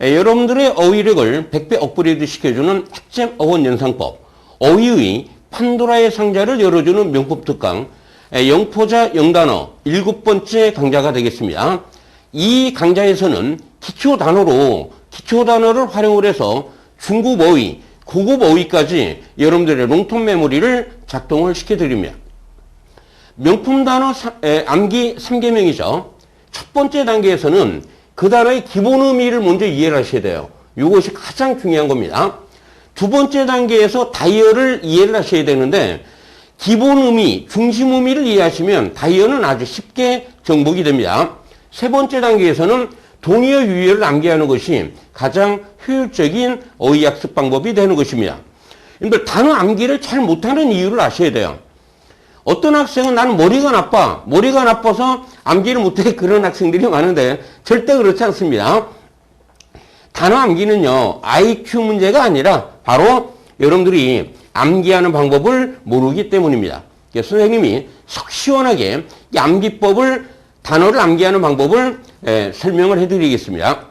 에, 여러분들의 어휘력을 100배 업그레이드 시켜주는 핵심 어원 연상법, 어휘의 판도라의 상자를 열어주는 명품 특강, 에, 영포자 영단어 일곱 번째 강좌가 되겠습니다. 이 강좌에서는 기초 단어로 기초 단어를 활용을 해서 중급 어휘, 고급 어휘까지 여러분들의 롱텀 메모리를 작동을 시켜드립니다. 명품 단어 사- 에, 암기 3개명이죠. 첫 번째 단계에서는 그 단어의 기본 의미를 먼저 이해를 하셔야 돼요. 이것이 가장 중요한 겁니다. 두 번째 단계에서 다이어를 이해를 하셔야 되는데 기본 의미, 중심 의미를 이해하시면 다이어는 아주 쉽게 정복이 됩니다. 세 번째 단계에서는 동의어 유의어를 암기하는 것이 가장 효율적인 어휘 학습 방법이 되는 것입니다. 여러분들 단어 암기를 잘 못하는 이유를 아셔야 돼요. 어떤 학생은 나는 머리가 나빠. 머리가 나빠서 암기를 못해 그런 학생들이 많은데 절대 그렇지 않습니다. 단어 암기는요, IQ 문제가 아니라 바로 여러분들이 암기하는 방법을 모르기 때문입니다. 그래서 선생님이 속 시원하게 이 암기법을, 단어를 암기하는 방법을 에, 설명을 해드리겠습니다.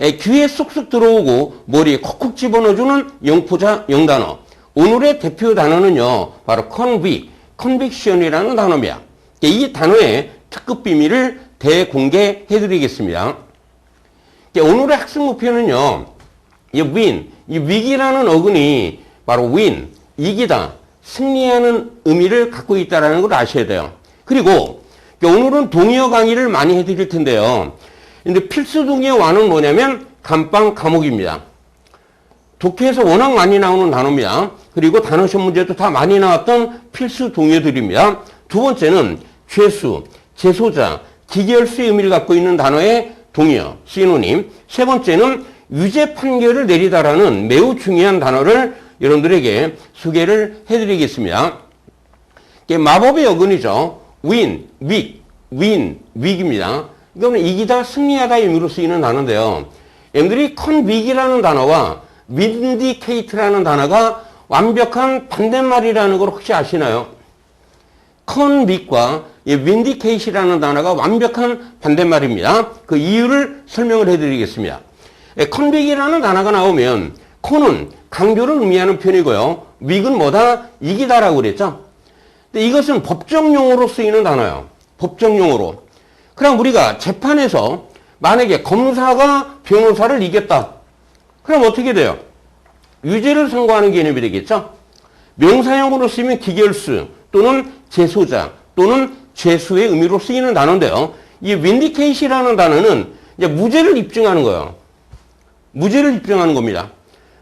에, 귀에 쏙쏙 들어오고 머리에 콕콕 집어넣어주는 영포자 영단어. 오늘의 대표 단어는요, 바로 convict, conviction이라는 단어입니다. 이 단어의 특급 비밀을 대공개해드리겠습니다. 오늘의 학습 목표는요, 이 win, 이 위기라는 어근이 바로 win, 이기다, 승리하는 의미를 갖고 있다는 걸 아셔야 돼요. 그리고 오늘은 동의어 강의를 많이 해드릴 텐데요. 근데 필수 동의어와는 뭐냐면 감빵 감옥입니다. 독해에서 워낙 많이 나오는 단어입니다. 그리고 단어 시험 문제도 다 많이 나왔던 필수 동의어들입니다. 두 번째는 죄수, 재소자, 기계열수의 의미를 갖고 있는 단어의 동의어, 시노님. 세 번째는 유죄 판결을 내리다라는 매우 중요한 단어를 여러분들에게 소개를 해드리겠습니다. 마법의 어근이죠. win, weak, win, weak입니다. 이거는 이기다, 승리하다 의미로 쓰이는 단어인데요. 여러분들이 convict이라는 단어와 vindicate라는 단어가 완벽한 반대말이라는 걸 혹시 아시나요? convict과 vindicate이라는 단어가 완벽한 반대말입니다. 그 이유를 설명을 해드리겠습니다. convict이라는 단어가 나오면 con은 강조를 의미하는 표현이고요. wic은 뭐다? 이기다라고 그랬죠. 근데 이것은 법정 용어로 쓰이는 단어예요. 법정 용어로. 그럼 우리가 재판에서 만약에 검사가 변호사를 이겼다. 그럼 어떻게 돼요? 유죄를 선고하는 개념이 되겠죠? 명사형으로 쓰이면 기결수 또는 재소자 또는 죄수의 의미로 쓰이는 단어인데요. 이 vindicate이라는 단어는 무죄를 입증하는 거예요. 무죄를 입증하는 겁니다.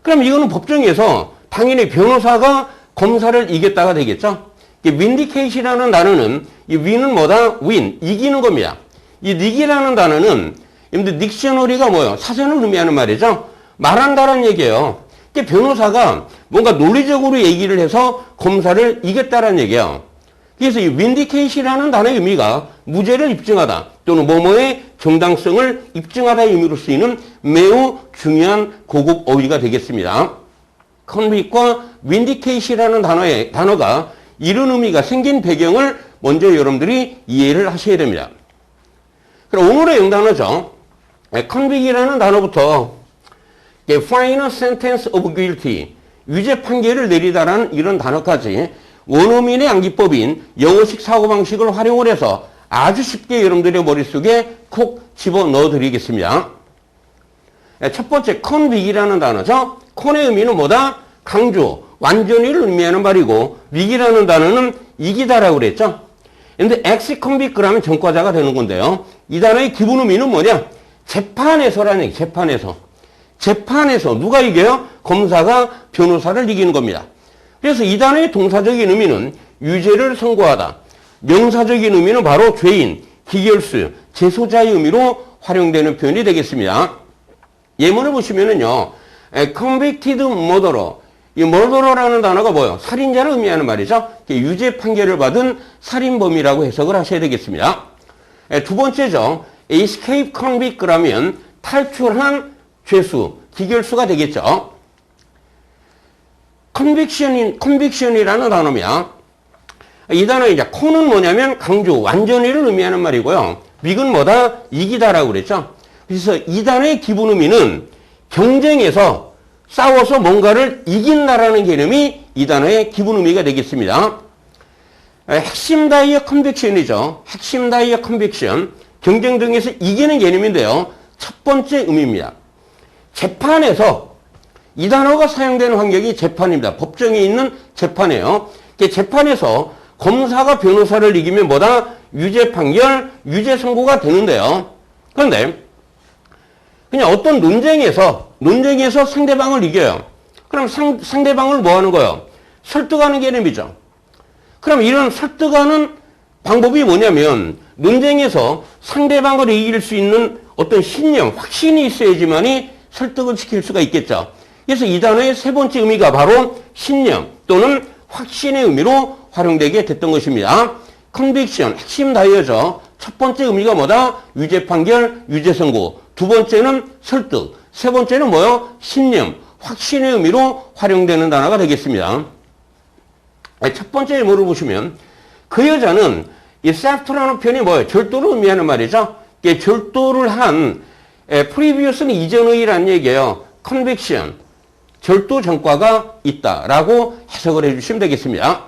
그럼 이거는 법정에서 당연히 변호사가 검사를 이겼다가 되겠죠? 이 vindicate이라는 단어는 이 win은 뭐다? win, 이기는 겁니다. 이 닉이라는 단어는 여러분들 닉셔너리가 뭐예요? 사전을 의미하는 말이죠? 말한다는 얘기예요. 이게 변호사가 뭔가 논리적으로 얘기를 해서 검사를 이겼다는 얘기예요. 그래서 이 vindicate이라는 단어의 의미가 무죄를 입증하다 또는 뭐뭐의 정당성을 입증하다의 의미로 쓰이는 매우 중요한 고급 어휘가 되겠습니다. convict과 vindicate이라는 단어의 단어가 이런 의미가 생긴 배경을 먼저 여러분들이 이해를 하셔야 됩니다. 그럼 오늘의 영단어죠. convict이라는 단어부터 final sentence of guilty, 유죄 판결을 내리다라는 이런 단어까지 원어민의 암기법인 영어식 사고방식을 활용을 해서 아주 쉽게 여러분들의 머릿속에 콕 집어넣어 드리겠습니다. 첫 번째 convict이라는 단어죠. con의 의미는 뭐다? 강조, 완전히를 의미하는 말이고 위기라는 단어는 이기다라고 그랬죠. 근데 convict 그러면 전과자가 되는 건데요. 이 단어의 기본 의미는 뭐냐? 재판에서라는 얘기, 재판에서. 재판에서 누가 이겨요? 검사가 변호사를 이기는 겁니다. 그래서 이 단어의 동사적인 의미는 유죄를 선고하다. 명사적인 의미는 바로 죄인, 기결수, 재소자의 의미로 활용되는 표현이 되겠습니다. 예문을 보시면은요, convicted murderer. 이 murderer라는 단어가 뭐예요? 살인자를 의미하는 말이죠. 유죄 판결을 받은 살인범이라고 해석을 하셔야 되겠습니다. 에, 두 번째죠. escape convict 그러면 탈출한 죄수, 기결수가 되겠죠. conviction이, conviction이라는 단어입니다. 이 단어 이제 con은 뭐냐면 강조, 완전히를 의미하는 말이고요. wig은 뭐다? 이기다라고 그랬죠. 그래서 이 단어의 기본 의미는 경쟁에서 싸워서 뭔가를 이긴다라는 개념이 이 단어의 기본 의미가 되겠습니다. 핵심 다이어 컨빅션이죠. 핵심 다이어 컨빅션. 경쟁 중에서 이기는 개념인데요. 첫 번째 의미입니다. 재판에서 이 단어가 사용되는 환경이 재판입니다. 법정에 있는 재판이에요. 재판에서 검사가 변호사를 이기면 뭐다? 유죄 판결, 유죄 선고가 되는데요. 그런데 그냥 어떤 논쟁에서 논쟁에서 상대방을 이겨요. 그럼 상, 상대방을 뭐 하는 거예요? 설득하는 개념이죠. 그럼 이런 설득하는 방법이 뭐냐면 논쟁에서 상대방을 이길 수 있는 어떤 신념, 확신이 있어야지만이 설득을 시킬 수가 있겠죠. 그래서 이 단어의 세 번째 의미가 바로 신념 또는 확신의 의미로 활용되게 됐던 것입니다. 컨빅션, 핵심 다이어죠. 첫 번째 의미가 뭐다? 유죄 판결, 유죄 선고. 두 번째는 설득. 세 번째는 뭐요? 신념, 확신의 의미로 활용되는 단어가 되겠습니다. 첫 번째 의미를 보시면 그 여자는 이 세프트라는 표현이 뭐예요? 절도를 의미하는 말이죠. 절도를 한 프리비어스는 이전의라는 얘기예요. 컨빅션, 절도 전과가 있다라고 해석을 해주시면 되겠습니다.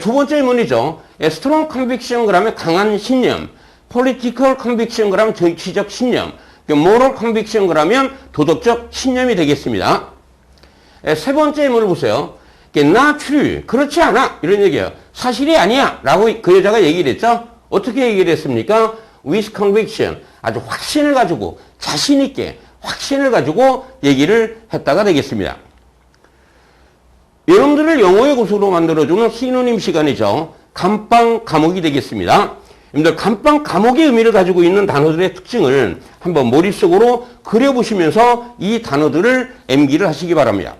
두 번째 의문이죠. 스트롱 컨빅션 그러면 강한 신념, political conviction 그러면 정치적 신념, moral conviction 그러면 도덕적 신념이 되겠습니다. 세 번째 의문을 보세요. not true, 그렇지 않아 이런 얘기예요. 사실이 아니야 라고 그 여자가 얘기를 했죠. 어떻게 얘기를 했습니까? With conviction, 아주 확신을 가지고 자신 있게 확신을 가지고 얘기를 했다가 되겠습니다. 여러분들을 영어의 고수로 만들어주는 시노님 시간이죠. 감방 감옥이 되겠습니다. 여러분들 감방 감옥의 의미를 가지고 있는 단어들의 특징을 한번 머릿속으로 그려보시면서 이 단어들을 암기를 하시기 바랍니다.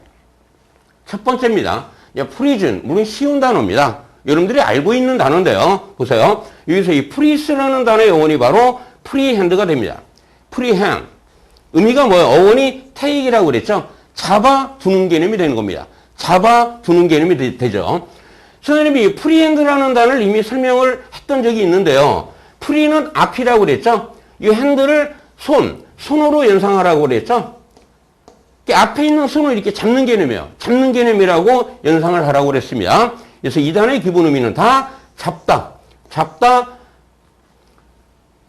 첫 번째입니다. 프리즌, 물론 쉬운 단어입니다. 여러분들이 알고 있는 단어인데요. 보세요. 여기서 이 프리스라는 단어의 어원이 바로 프리핸드가 됩니다. 프리핸드. 의미가 뭐예요? 어원이 테이크라고 그랬죠? 잡아두는 개념이 되는 겁니다. 잡아두는 개념이 되, 죠 선생님이 프리핸드라는 단어를 이미 설명을 했던 적이 있는데요. 프리는 앞이라고 그랬죠? 이 핸들을 손, 손으로 연상하라고 그랬죠? 앞에 있는 손을 이렇게 잡는 개념이에요. 잡는 개념이라고 연상을 하라고 그랬습니다. 그래서 이 단어의 기본 의미는 다 잡다, 잡다,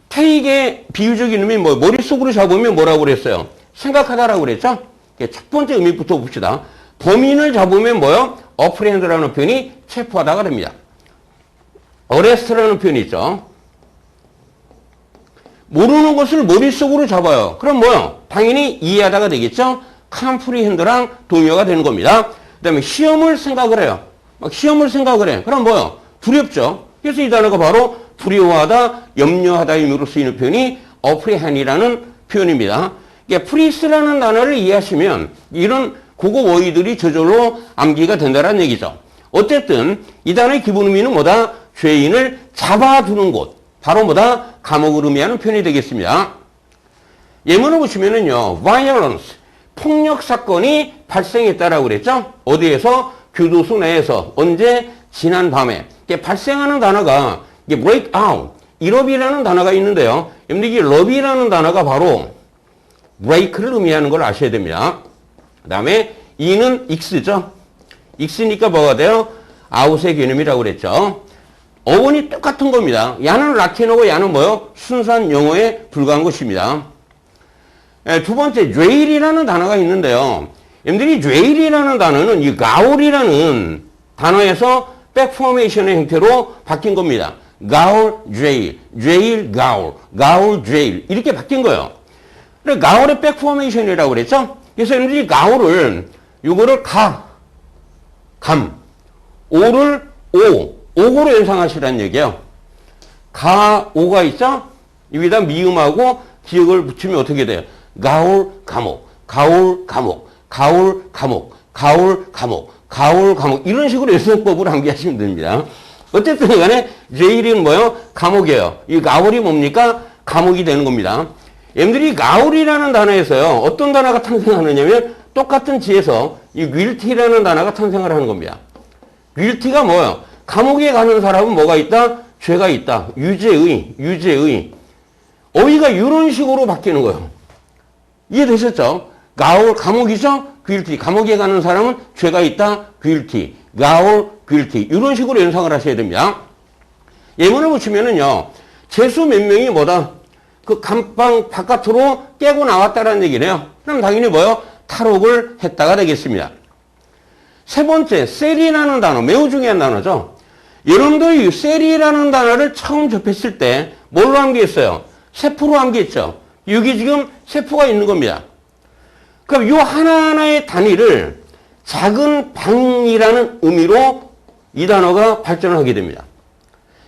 테이크의 비유적인 의미 뭐 머릿속으로 잡으면 뭐라고 그랬어요? 생각하다라고 그랬죠? 첫 번째 의미부터 봅시다. 범인을 잡으면 뭐요? 어프렌드라는 표현이 체포하다가 됩니다. 어레스트라는 표현이 있죠. 모르는 것을 머릿속으로 잡아요. 그럼 뭐요? 당연히 이해하다가 되겠죠? 캄프리핸드랑 동요가 되는 겁니다. 그 다음에 시험을 생각을 해요. 막 시험을 생각을 해. 그럼 뭐요? 두렵죠? 그래서 이 단어가 바로 두려워하다, 염려하다 의미로 쓰이는 표현이 어프리헨이라는 표현입니다. 이게 프리스라는 단어를 이해하시면 이런 국어 어휘들이 저절로 암기가 된다는 얘기죠. 어쨌든 이 단어의 기본 의미는 뭐다? 죄인을 잡아두는 곳. 바로 뭐다? 감옥을 의미하는 표현이 되겠습니다. 예문을 보시면은요. violence, 폭력 사건이 발생했다라고 그랬죠? 어디에서? 교도소 내에서. 언제? 지난 밤에. 발생하는 단어가 이게 break out, 일업이라는 단어가 있는데요. 여러분들 이게 러비라는 단어가 바로 break를 의미하는 걸 아셔야 됩니다. 그 다음에 이는 x죠. x니까 뭐가 돼요? 아웃의 개념이라고 그랬죠. 어원이 똑같은 겁니다. 야는 라틴어고 야는 뭐요? 순수한 영어에 불과한 것입니다. 예, 두 번째, 죄일이라는 단어가 있는데요. 여러분들이 죄일이라는 단어는 이 가올이라는 단어에서 백포메이션의 형태로 바뀐 겁니다. 가올, 죄일, 죄일, 가올, 가올, 죄일 이렇게 바뀐 거예요. 그래 가올의 백포메이션이라고 그랬죠? 그래서 여러분들이 가오를 이거를 가, 감, 오를 오, 오고로 연상하시라는 얘기예요. 가, 오가 있죠? 여기다 미음하고 기억을 붙이면 어떻게 돼요? 가올, 감옥, 가올, 감옥, 가올, 감옥, 가올, 감옥, 가올, 감옥 이런 식으로 연상법을 암기하시면 됩니다. 어쨌든 간에 제일은 뭐요? 감옥이에요. 이 가올이 뭡니까? 감옥이 되는 겁니다. 여러분들이 가울이라는 단어에서요, 어떤 단어가 탄생하느냐면, 똑같은 지에서 이 윌티라는 단어가 탄생을 하는 겁니다. 윌티가 뭐예요? 감옥에 가는 사람은 뭐가 있다? 죄가 있다. 유죄의, 유죄의. 어휘가 이런 식으로 바뀌는 거예요. 이해되셨죠? 가올 감옥이죠? guilty. 감옥에 가는 사람은 죄가 있다. guilty. 가올 guilty. 이런 식으로 연상을 하셔야 됩니다. 예문을 보시면은요. 재수 몇 명이 뭐다? 그 감방 바깥으로 깨고 나왔다라는 얘기네요. 그럼 당연히 뭐요? 탈옥을 했다가 되겠습니다. 세 번째, 셀이라는 단어. 매우 중요한 단어죠. 여러분들이 이 셀이라는 단어를 처음 접했을 때 뭘로 암기했어요? 세포로 암기했죠. 여기 지금 세포가 있는 겁니다. 그럼 이 하나하나의 단위를 작은 방이라는 의미로 이 단어가 발전을 하게 됩니다.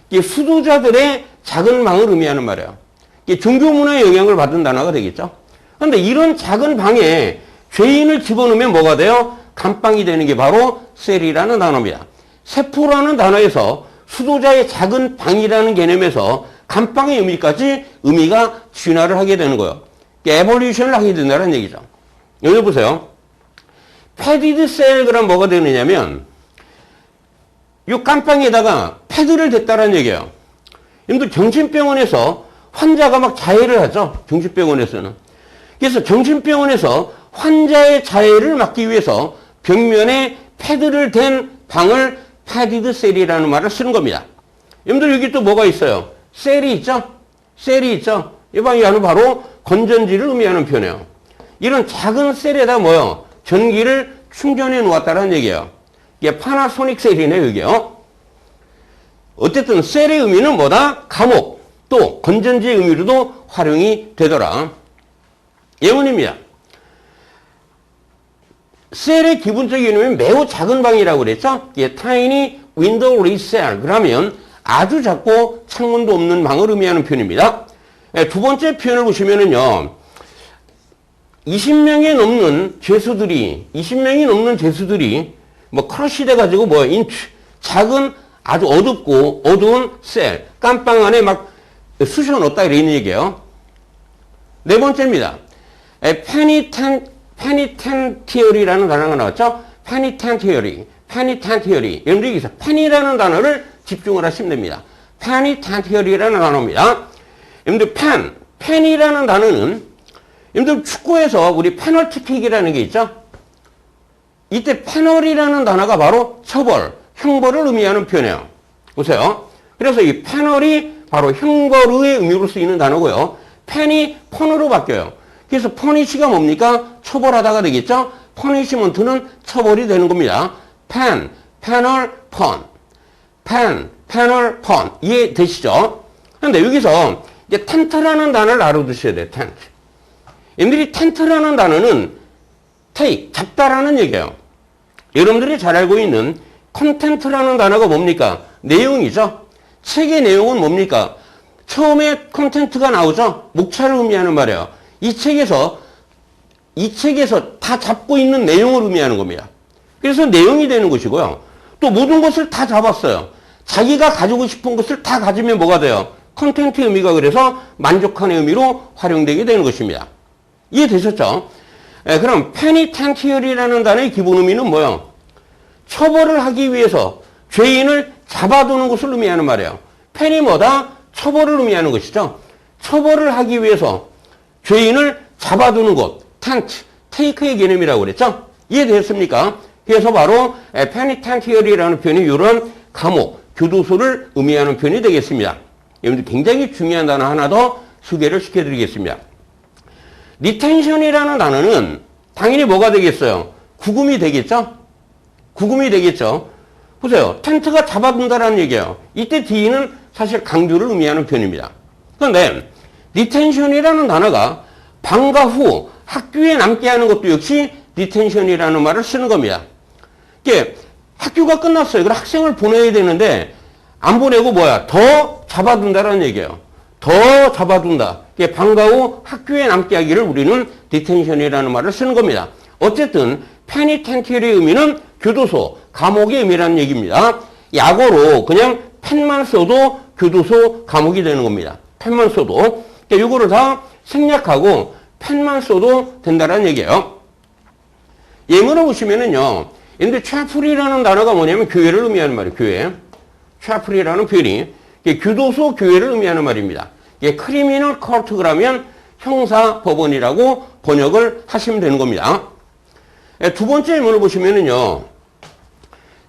이게 수도자들의 작은 방을 의미하는 말이에요. 이게 종교 문화의 영향을 받은 단어가 되겠죠. 그런데 이런 작은 방에 죄인을 집어넣으면 뭐가 돼요? 감방이 되는 게 바로 셀이라는 단어입니다. 세포라는 단어에서 수도자의 작은 방이라는 개념에서 감방의 의미까지 의미가 진화를 하게 되는 거예요. 에볼루션을 하게 된다는 얘기죠. 여기 보세요. 패디드 셀 그럼 뭐가 되느냐면 이 깜빵에다가 패드를 댔다는 얘기예요. 여러분들 정신병원에서 환자가 막 자해를 하죠. 정신병원에서는. 그래서 정신병원에서 환자의 자해를 막기 위해서 벽면에 패드를 댄 방을 패디드 셀이라는 말을 쓰는 겁니다. 여러분들 여기 또 뭐가 있어요? 셀이 있죠? 셀이 있죠? 이 방이 바로 건전지를 의미하는 표현이에요. 이런 작은 셀에다 뭐요? 전기를 충전해 놓았다는 얘기예요. 이게 파나소닉 셀이네, 여기요. 어쨌든 셀의 의미는 뭐다? 감옥, 또 건전지의 의미로도 활용이 되더라. 예문입니다. 셀의 기본적인 의미는 매우 작은 방이라고 그랬죠? 예, tiny window cell. 그러면 아주 작고 창문도 없는 방을 의미하는 표현입니다. 예, 두 번째 표현을 보시면은요. 20명이 넘는 죄수들이, 20명이 넘는 죄수들이 뭐 크러쉬 돼가지고 뭐 인트, 작은 아주 어둡고 어두운 셀, 깜빵 안에 막 쑤셔 넣었다 이런 얘기예요. 네 번째입니다. 페니텐, 페니텐 티어리라는 단어가 나왔죠? 페니텐 티어리, 페니텐 티어리. 여러분들 여기서 페니라는 단어를 집중을 하시면 됩니다. 페니텐 티어리라는 단어입니다. 여러분들 펜, 펜이라는 단어는 여러분들 축구에서 우리 페널티킥이라는 게 있죠? 이때 페널이라는 단어가 바로 처벌, 형벌을 의미하는 표현이에요. 보세요. 그래서 이 페널이 바로 형벌의 의미로 쓰이는 단어고요. 펜이 펀으로 바뀌어요. 그래서 퍼니시가 뭡니까? 처벌하다가 되겠죠? 퍼니시먼트는 처벌이 되는 겁니다. 펜, 패널, 펀. 펜, 패널, 펀. 이해되시죠? 그런데 여기서 이제 텐트라는 단어를 알아두셔야 돼요. 텐트. 얘들이 텐트라는 단어는 take, 잡다라는 얘기예요. 여러분들이 잘 알고 있는 컨텐트라는 단어가 뭡니까? 내용이죠. 책의 내용은 뭡니까? 처음에 컨텐트가 나오죠. 목차를 의미하는 말이에요. 이 책에서 이 책에서 다 잡고 있는 내용을 의미하는 겁니다. 그래서 내용이 되는 것이고요. 또 모든 것을 다 잡았어요. 자기가 가지고 싶은 것을 다 가지면 뭐가 돼요? 컨텐트 의미가 그래서 만족하는 의미로 활용되게 되는 것입니다. 이해되셨죠? 예, 그럼 페니텐티얼이라는 단어의 기본 의미는 뭐예요? 처벌을 하기 위해서 죄인을 잡아두는 것을 의미하는 말이에요. 펜이 뭐다? 처벌을 의미하는 것이죠. 처벌을 하기 위해서 죄인을 잡아두는 것, 텐트, 테이크의 개념이라고 그랬죠. 이해되셨습니까? 그래서 바로 페니텐티얼이라는 표현이 이런 감옥, 교도소를 의미하는 표현이 되겠습니다. 여러분들 굉장히 중요한 단어 하나 더 소개를 시켜드리겠습니다. 리텐션이라는 단어는 당연히 뭐가 되겠어요? 구금이 되겠죠? 구금이 되겠죠? 보세요. 텐트가 잡아둔다라는 얘기예요. 이때 D는 사실 강조를 의미하는 표현입니다. 그런데 리텐션이라는 단어가 방과 후 학교에 남게 하는 것도 역시 리텐션이라는 말을 쓰는 겁니다. 이게 학교가 끝났어요. 그럼 학생을 보내야 되는데 안 보내고 뭐야? 더 잡아둔다라는 얘기예요. 더 잡아둔다. 이게 방과 후 학교에 남게 하기를 우리는 리텐션이라는 말을 쓰는 겁니다. 어쨌든 페니텐티의 의미는 교도소, 감옥의 의미라는 얘기입니다. 약어로 그냥 펜만 써도 교도소, 감옥이 되는 겁니다. 펜만 써도. 그러니까 이거를 다 생략하고 펜만 써도 된다는 얘기예요. 예문을 보시면은요. 근데 차플이라는 단어가 뭐냐면 교회를 의미하는 말이에요. 교회. 차플이라는 표현이 교도소, 교회를 의미하는 말입니다. 예, 크리미널 커트 그러면 형사 법원이라고 번역을 하시면 되는 겁니다. 예, 두 번째 예문을 보시면은요.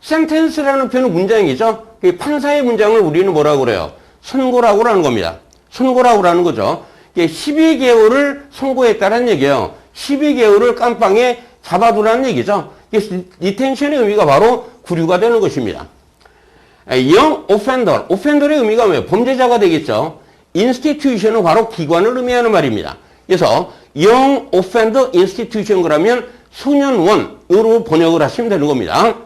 sentence라는 표현은 문장이죠. 이 판사의 문장을 우리는 뭐라고 그래요? 선고라고 하는 겁니다. 선고라고 하는 거죠. 이게 12개월을 선고했다는 얘기예요. 12개월을 깜빵에 잡아두라는 얘기죠. 리텐션의 의미가 바로 구류가 되는 것입니다. 영 오펜더, 오펜더의 의미가 뭐예요? 범죄자가 되겠죠. 인스티튜션은 바로 기관을 의미하는 말입니다. 그래서 영 오펜더 인스티튜션 그러면 소년원으로 번역을 하시면 되는 겁니다.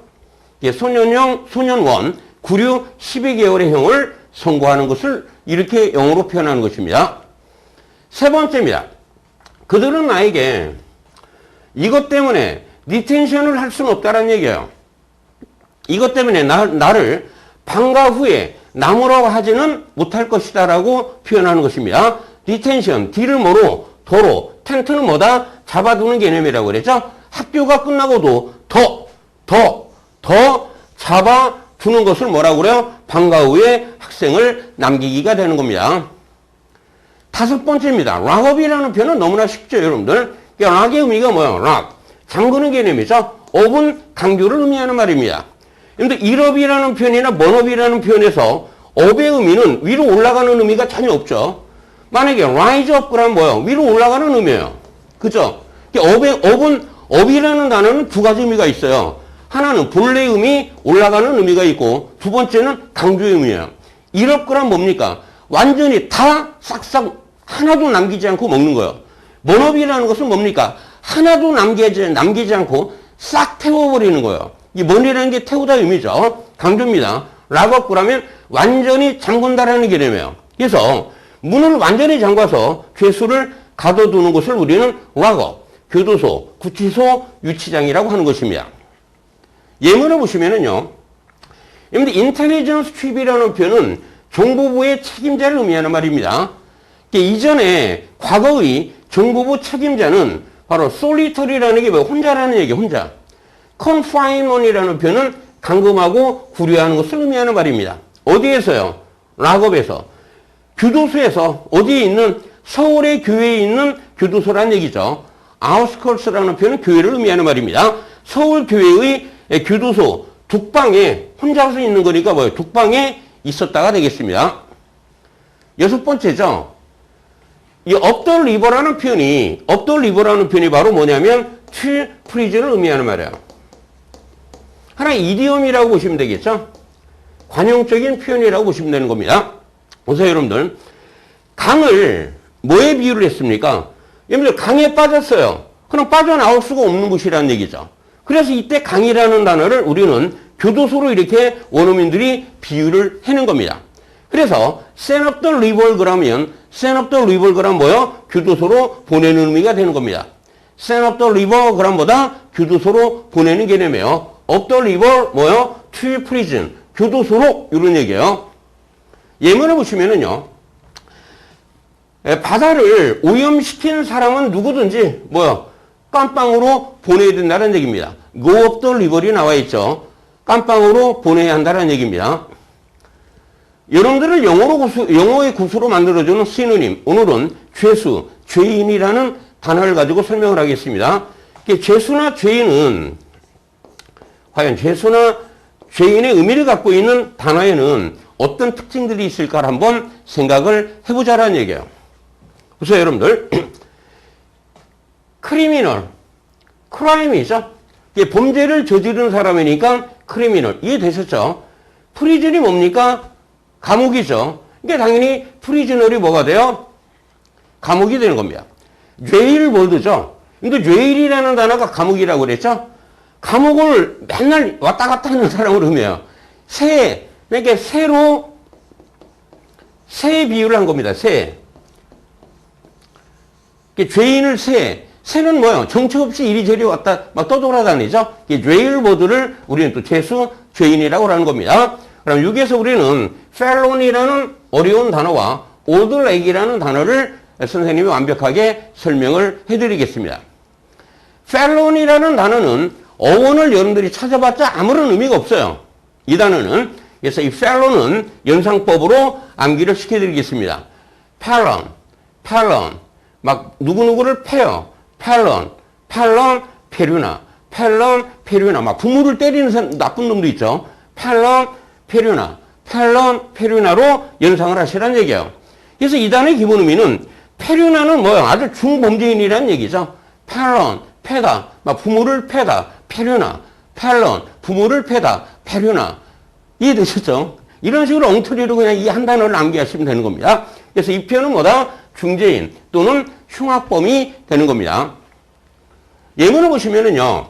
예, 소년형, 소년원, 구류 12개월의 형을 선고하는 것을 이렇게 영어로 표현하는 것입니다. 세 번째입니다. 그들은 나에게 이것 때문에 리텐션을 할 수는 없다는 얘기예요. 이것 때문에 나, 나를 방과 후에 나무라고 하지는 못할 것이다 라고 표현하는 것입니다. 리텐션, D를 뭐로? 도로, 텐트는 뭐다? 잡아두는 개념이라고 그랬죠? 학교가 끝나고도 더, 더, 더 잡아두는 것을 뭐라고 그래요? 방과 후에 학생을 남기기가 되는 겁니다. 다섯 번째입니다. 락업이라는 표현은 너무나 쉽죠, 여러분들. 그러니까 락의 의미가 뭐예요? 락. 잠그는 개념이죠. 업은 강조를 의미하는 말입니다. 근데 일업이라는 표현이나 먼업이라는 표현에서 업의 의미는 위로 올라가는 의미가 전혀 없죠. 만약에 rise up 그러면 뭐예요? 위로 올라가는 의미예요. 그죠? 업의, 업은, 업이라는 단어는 두 가지 의미가 있어요. 하나는 본래 의미, 올라가는 의미가 있고, 두 번째는 강조의 의미예요. 일업 그러면 뭡니까? 완전히 다 싹싹 하나도 남기지 않고 먹는 거예요. 먼업이라는 것은 뭡니까? 하나도 남기지, 남기지 않고 싹 태워버리는 거예요. 이 먼이라는 게 태우다 의미죠. 강조입니다. 락업구라면 완전히 잠근다라는 개념이에요. 그래서 문을 완전히 잠가서 죄수를 가둬두는 것을 우리는 락업, 교도소, 구치소, 유치장이라고 하는 것입니다. 예문을 보시면은요. 여러분들 인텔리전스 칩이라는 표현은 정보부의 책임자를 의미하는 말입니다. 이전에 과거의 정보부 책임자는 바로 솔리터리라는 게 뭐예요? 혼자라는 얘기, 혼자. Confinement이라는 표현은 감금하고 구류하는 것을 의미하는 말입니다. 어디에서요? 락업에서. 교도소에서 어디에 있는 서울의 교회에 있는 교도소라는 얘기죠. 아우스컬스라는 표현은 교회를 의미하는 말입니다. 서울 교회의 교도소 독방에 혼자서 있는 거니까 뭐예요? 독방에 있었다가 되겠습니다. 여섯 번째죠. 이 업더 리버라는 표현이 업더 리버라는 표현이 바로 뭐냐면 트 프리즌을 의미하는 말이에요. 하나의 이디엄이라고 보시면 되겠죠. 관용적인 표현이라고 보시면 되는 겁니다. 보세요, 여러분들. 강을 뭐에 비유를 했습니까? 여러분들 강에 빠졌어요. 그럼 빠져나올 수가 없는 곳이라는 얘기죠. 그래서 이때 강이라는 단어를 우리는 교도소로 이렇게 원어민들이 비유를 해는 겁니다. 그래서 up the river 그럼 뭐요? 교도소로 보내는 의미가 되는 겁니다. river 그럼보다 교도소로 보내는 개념이에요. Up the river 뭐요? to prison 교도소로 이런 얘기예요. 예문을 보시면은요. 에, 바다를 오염시킨 사람은 누구든지 뭐요? 깜빵으로 보내야 된다는 얘기입니다. go up the river이 나와 있죠. 깜빵으로 보내야 한다는 얘기입니다. 여러분들을 영어로 구수, 영어의 구수로 만들어주는 시노님. 오늘은 죄수, 죄인이라는 단어를 가지고 설명을 하겠습니다. 죄수나 죄인은 과연 죄수나 죄인의 의미를 갖고 있는 단어에는 어떤 특징들이 있을까 한번 생각을 해보자라는 얘기예요. 그래서 여러분들 크리미널, 크라임이죠. 범죄를 저지른 사람이니까 크리미널 이해되셨죠? 프리즌이 뭡니까? 감옥이죠. 그러니까 당연히 프리즈널이 뭐가 돼요? 감옥이 되는 겁니다. 죄일 몰드죠. 근데 죄일이라는 단어가 감옥이라고 그랬죠? 감옥을 맨날 왔다 갔다 하는 사람을 의미해요. 새, 그러니까 새로, 새에 비유를 한 겁니다. 새. 죄인을 새. 새는 뭐예요? 정처 없이 이리저리 왔다 막 떠돌아다니죠? 죄일보드를 우리는 또 죄수, 죄인이라고 하는 겁니다. 그럼 여기에서 우리는 felon이라는 어려운 단어와 leg이라는 단어를 선생님이 완벽하게 설명을 해드리겠습니다. felon이라는 단어는 어원을 여러분들이 찾아봤자 아무런 의미가 없어요. 이 단어는 그래서 이 felon은 연상법으로 암기를 시켜드리겠습니다. 팔런, 팔런, 막 누구누구를 패요. 팔런, 팔런, 페류나, 팔런, 페류나, 막 부모를 때리는 사람, 나쁜 놈도 있죠. 팔런, 페류나, 팔런, 페류나로 연상을 하시라는 얘기예요. 그래서 이 단어의 기본 의미는 페류나는 뭐예요? 아주 중범죄인이라는 얘기죠. 팔런, 패다, 막 부모를 패다, 페류나, 팔런, 부모를 패다, 페류나. 이해되셨죠? 이런 식으로 엉터리로 그냥 이 한 단어를 암기하시면 되는 겁니다. 그래서 이 표현은 뭐다? 중재인 또는 흉악범이 되는 겁니다. 예문을 보시면은요,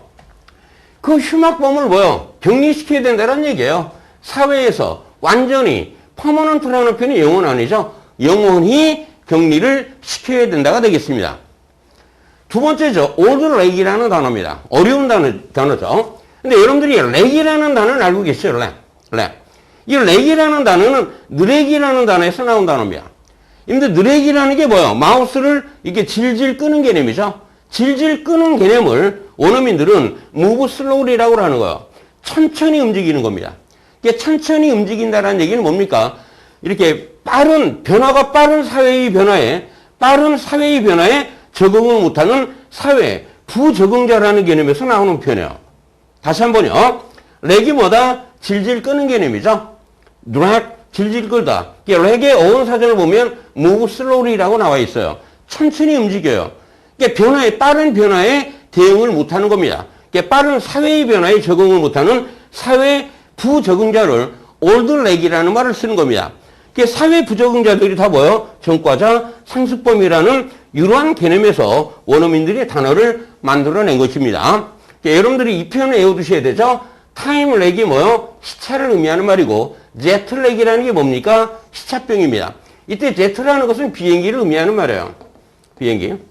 그 흉악범을 뭐요? 격리시켜야 된다는 얘기예요. 사회에서 완전히 퍼머넌트라는 표현이 영원 아니죠. 영원히 격리를 시켜야 된다가 되겠습니다. 두 번째죠. 올드 렉이라는 단어입니다. 어려운 단어, 단어죠. 근데 여러분들이 렉이라는 단어는 알고 계시죠? 렉. 렉. 이 렉이라는 단어는 느렉이라는 단어에서 나온 단어입니다. 근데 느렉이라는 게 뭐예요? 마우스를 이렇게 질질 끄는 개념이죠. 질질 끄는 개념을 원어민들은 move slowly라고 하는 거예요. 천천히 움직이는 겁니다. 이게 천천히 움직인다는 얘기는 뭡니까? 이렇게 빠른, 변화가 빠른 사회의 변화에, 빠른 사회의 변화에 적응을 못하는 사회, 부적응자라는 개념에서 나오는 표현이에요. 다시 한 번요. 렉이 뭐다? 질질 끄는 개념이죠. 렉, 질질 끌다. 렉의 어원 사전을 보면 move slowly라고 나와 있어요. 천천히 움직여요. 그러니까 변화에, 빠른 변화에 대응을 못하는 겁니다. 그러니까 빠른 사회의 변화에 적응을 못하는 사회 부적응자를 올드 렉이라는 말을 쓰는 겁니다. 그러니까 사회 부적응자들이 다 뭐예요? 전과자, 상습범이라는 이러한 개념에서 원어민들이 단어를 만들어낸 것입니다. 그러니까 여러분들이 이 표현을 외워두셔야 되죠? 타임 렉이 뭐요? 시차를 의미하는 말이고 제트 렉이라는 게 뭡니까? 시차병입니다. 이때 제트라는 것은 비행기를 의미하는 말이에요. 비행기. 그러니까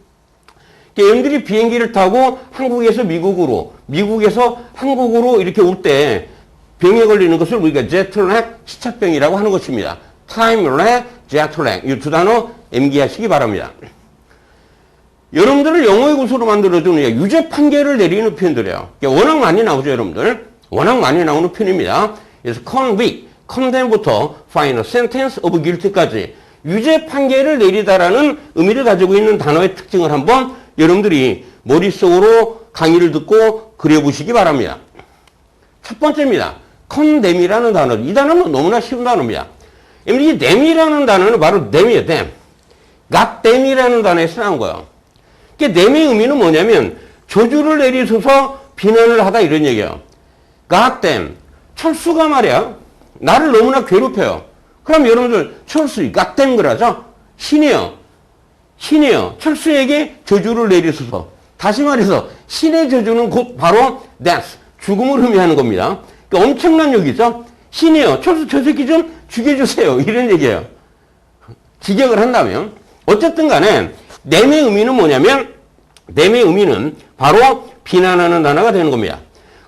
여러분들이 비행기를 타고 한국에서 미국으로, 미국에서 한국으로 이렇게 올 때 병에 걸리는 것을 우리가 제트렉 시차병이라고 하는 것입니다. 타임렉, 제트렉 이 두 단어 암기하시기 바랍니다. 여러분들을 영어의 구조로 만들어주는 유죄 판결을 내리는 표현들이에요. 워낙 많이 나오죠, 여러분들. 워낙 많이 나오는 표현입니다. 그래서 convict, condemn부터 final sentence of guilty까지 유죄 판결을 내리다라는 의미를 가지고 있는 단어의 특징을 한번 여러분들이 머릿속으로 강의를 듣고 그려보시기 바랍니다. 첫 번째입니다. condemn이라는 단어. 이 단어는 너무나 쉬운 단어입니다. 이 dam이라는 단어는 바로 dam이에요, damn. got dam이라는 단어에서 나온 거예요. 그러니까 dam의 의미는 뭐냐면 저주를 내리소서 비난을 하다 이런 got damn. 철수가 말이야. 나를 너무나 괴롭혀요. 그럼 여러분들 철수, damn 그러죠? 신이요. 신이요. 철수에게 저주를 내리소서. 다시 말해서 신의 저주는 곧 바로 death, 죽음을 의미하는 겁니다. 그러니까 엄청난 욕이죠. 신이요. 철수 저 새끼 좀 죽여주세요. 이런 얘기예요. 직역을 한다면 어쨌든 간에 내의 의미는 뭐냐면 내의 의미는 바로 비난하는 단어가 되는 겁니다.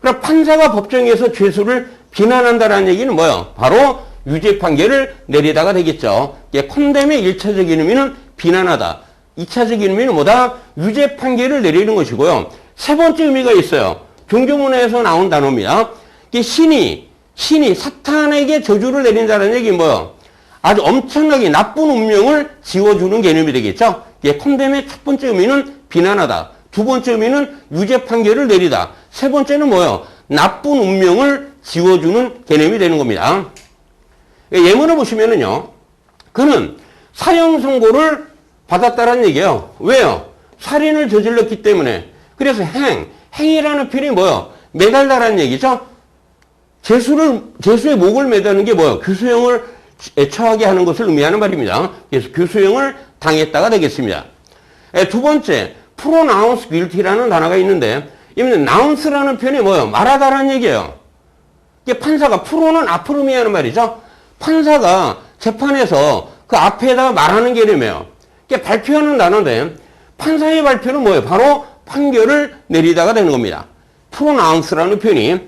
그럼 판사가 법정에서 죄수를 비난한다는 얘기는 뭐예요? 바로 유죄 판결을 내리다가 되겠죠. 예, 콘뎀의 1차적인 의미는 비난하다. 2차적인 의미는 뭐다? 유죄 판결을 내리는 것이고요. 세 번째 의미가 있어요. 종교문화에서 나온 단어입니다. 이게 신이, 신이 사탄에게 저주를 내린다는 얘기는 뭐예요? 아주 엄청나게 나쁜 운명을 지워주는 개념이 되겠죠. 예, 콘뎀의 첫 번째 의미는 비난하다. 두 번째 의미는 유죄 판결을 내리다. 세 번째는 뭐예요? 나쁜 운명을 지워주는 개념이 되는 겁니다. 예, 예문을 보시면은요, 그는 사형 선고를 받았다라는 얘기예요. 왜요? 살인을 저질렀기 때문에. 그래서 행, 행이라는 표현이 뭐예요? 매달다라는 얘기죠. 재수를 재수의 목을 매다는 게 뭐예요? 교수형을 처하게 하는 것을 의미하는 말입니다. 그래서 교수형을 당했다가 되겠습니다. 예, 두 번째, pronounce guilty라는 단어가 있는데, 이는 announce라는 표현이 뭐예요? 말하다라는 얘기예요. 이게 판사가 프로는 앞으로 의미하는 말이죠. 판사가 재판에서 그 앞에다가 말하는 개념이에요. 이게 발표하는 단어인데, 판사의 발표는 뭐예요? 바로 판결을 내리다가 되는 겁니다. pronounce라는 표현이.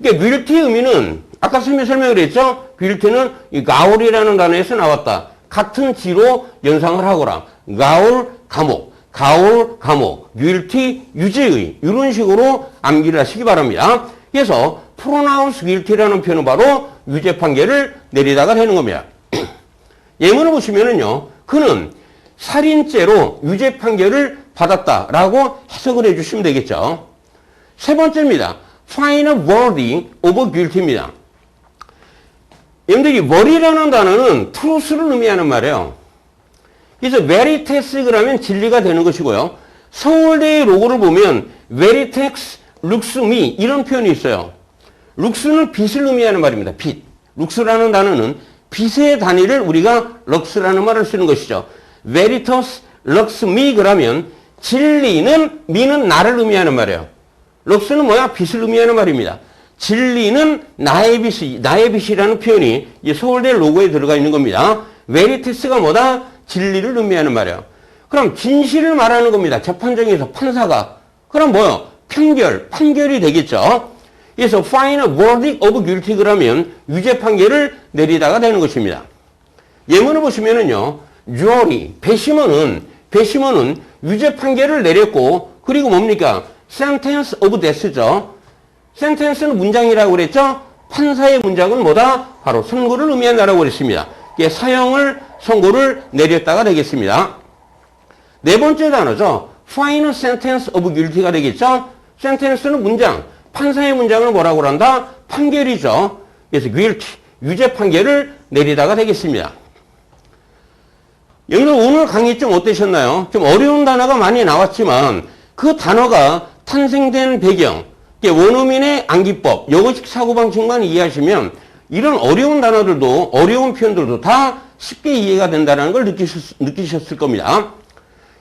이게 guilty 의미는 아까 선생님이 설명을 했죠? guilty는 이 가올이라는 단어에서 나왔다. 같은 지로 연상을 하거라. 가올, 감옥. 가올, 감옥. guilty, 유죄의. 이런 식으로 암기를 하시기 바랍니다. 그래서 pronounce guilty라는 표현은 바로 유죄 판결을 내리다가 되는 겁니다. 예문을 보시면은요. 그는 살인죄로 유죄 판결을 받았다라고 해석을 해주시면 되겠죠. 세 번째입니다. find worthy of guilty입니다. 여러분들이 worry라는 단어는 truth를 의미하는 말이에요. 그래서 veritex 그러면 진리가 되는 것이고요. 서울대의 로고를 보면 veritex looks me 이런 표현이 있어요. 룩스는 빛을 의미하는 말입니다. 빛. 룩스라는 단어는 빛의 단위를 우리가 럭스라는 말을 쓰는 것이죠. veritas lux me 그러면 진리는 미는 나를 의미하는 말이에요. 럭스는 뭐야? 빛을 의미하는 말입니다. 진리는 나의 빛이, 나의 빛이라는 표현이 이 서울대 로고에 들어가 있는 겁니다. veritas가 뭐다? 진리를 의미하는 말이에요. 그럼 진실을 말하는 겁니다. 재판정에서 판사가. 그럼 뭐요? 판결, 판결이 되겠죠. 그래서 find a verdict of guilty 그러면 유죄 판결을 내리다가 되는 것입니다. 예문을 보시면은요, jury, 배심원은, 배심원은 유죄 판결을 내렸고, 그리고 뭡니까? sentence of death죠. Sentence는 문장이라고 그랬죠? 판사의 문장은 뭐다? 바로 선고를 의미한다라고 그랬습니다. 이게 사형을, 선고를 내렸다가 되겠습니다. 네 번째 단어죠. final sentence of guilty가 되겠죠? sentence는 문장, 판사의 문장을 뭐라고 한다? 판결이죠. 그래서 guilty, 유죄 판결을 내리다가 되겠습니다. 여러분 오늘 강의 좀 어떠셨나요? 좀 어려운 단어가 많이 나왔지만 그 단어가 탄생된 배경, 원어민의 암기법, 영어식 사고방식만 이해하시면 이런 어려운 단어들도 어려운 표현들도 다 쉽게 이해가 된다는 걸 느끼셨, 느끼셨을 겁니다.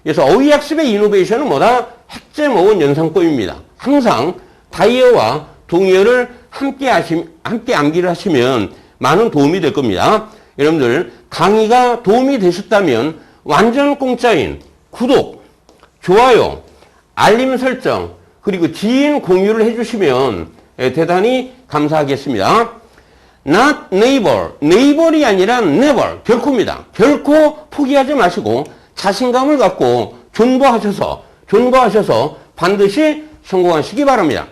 그래서 어휘학습의 이노베이션은 뭐다? 핵제목은 연상법입니다. 항상 다이어와 동의어를 함께 하시, 함께 암기를 하시면 많은 도움이 될 겁니다. 여러분들 강의가 도움이 되셨다면 완전 공짜인 구독, 좋아요, 알림 설정, 그리고 지인 공유를 해주시면 예, 대단히 감사하겠습니다. Not neighbor, neighbor이 아니라 never, 결코입니다. 결코 포기하지 마시고 자신감을 갖고 존버하셔서, 존버하셔서 반드시 성공하시기 바랍니다.